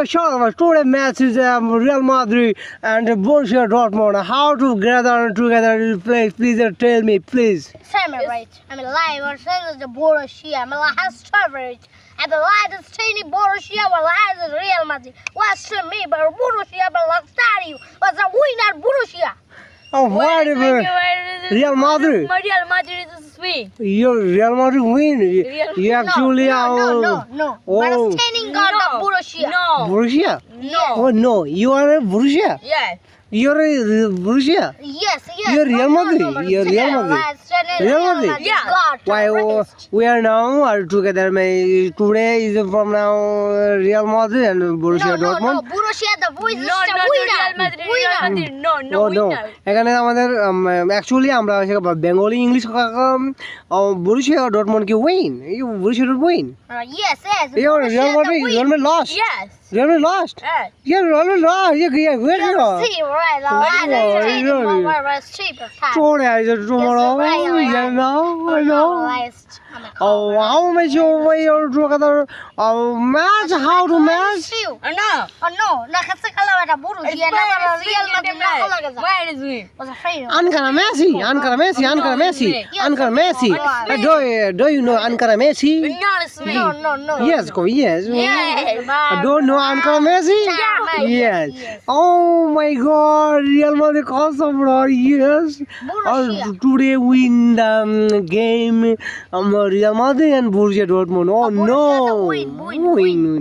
us today match is um, Real Madrid and Borussia Dortmund. How to gather together together play? Please uh, tell me, please. Same right. I'm a live or is the Borussia. I'm a last favorite. I'm a live is tiny Borussia. I'm a is Real Madrid. What's to me? But Borussia, but last you. What's a winner Borussia? Oh, what if, uh, Real Madrid? Real Madrid is sweet. Your Real Madrid win. Real- you actually no, no, are no, no. Oh. But it's tiny got the Borussia. No. Borussia. No. Oh no, you are a Borussia. Yes. You're a Borussia. Yes, yes. You're Real No, no, Madrid. no, You're Real Real Madrid. Madrid. Real Real Madrid. Madrid. Yeah. got Why oh, we are now are together. My today is from now uh, Real Madrid and Borussia No, no, Dortmund. no. no, Borussia, the voice No, is no, no. Real Madrid, Real. Madrid. No, no, no winner. এখানে আমাদের actually আমরা Bengali English Borussia Dortmund কি win Borussia dot win Uh, yes, yes. এই Borussia, Real Madrid. Real Madrid lost Yes. Really lost? Yeah. Yeah, really lost. You can't win it all. See, right. All right. That's really. It's cheaper. Sorry, I just don't know. You know, I know. Oh, how much you weigh your together? Oh, match, how to match? I know no. Oh, no. Na kasi kala wala Borussia. Na wala Real Madrid. Na kala gaza. Where is we? Was a fail. Ankara Messi, Ankara Messi, Ankara Messi, Ankara Messi. Uh, Do do you know Ankara Messi? No. No, no, no. Yes, go yes. Yes. I don't know Ankara Messi. Yes. yes. Oh my God, Real Madrid awesome, bro. Yes. Borussia. Uh, today win the um, game. Um, Real Madrid and Borussia Dortmund. Oh Borussia no. the win, win, win.